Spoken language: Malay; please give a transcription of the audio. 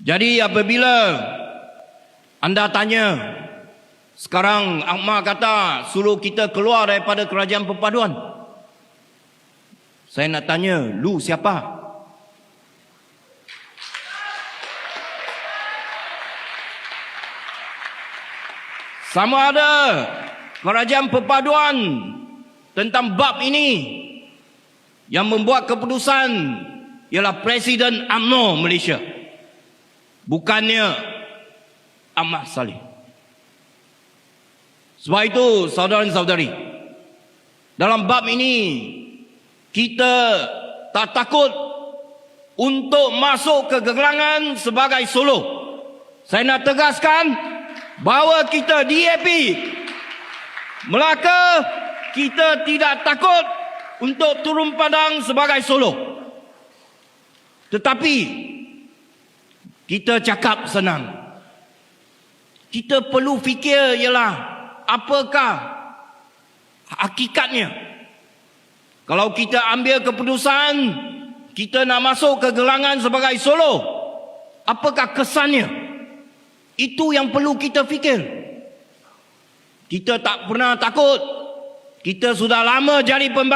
Jadi apabila anda tanya, sekarang Akmal kata suruh kita keluar daripada kerajaan perpaduan. Saya nak tanya, lu siapa? Sama ada kerajaan perpaduan tentang bab ini yang membuat keputusan ialah Presiden UMNO Malaysia. Bukannya Ahmad Saleh. Sebab itu saudara dan saudari, dalam bab ini kita tak takut untuk masuk ke gerangan sebagai solo. Saya nak tegaskan bahawa kita DAP Melaka kita tidak takut untuk turun padang sebagai solo. Tetapi kita cakap senang. Kita perlu fikir ialah apakah hakikatnya. Kalau kita ambil keputusan kita nak masuk ke gelangan sebagai solo, apakah kesannya? Itu yang perlu kita fikir. Kita tak pernah takut. Kita sudah lama jadi pembangkit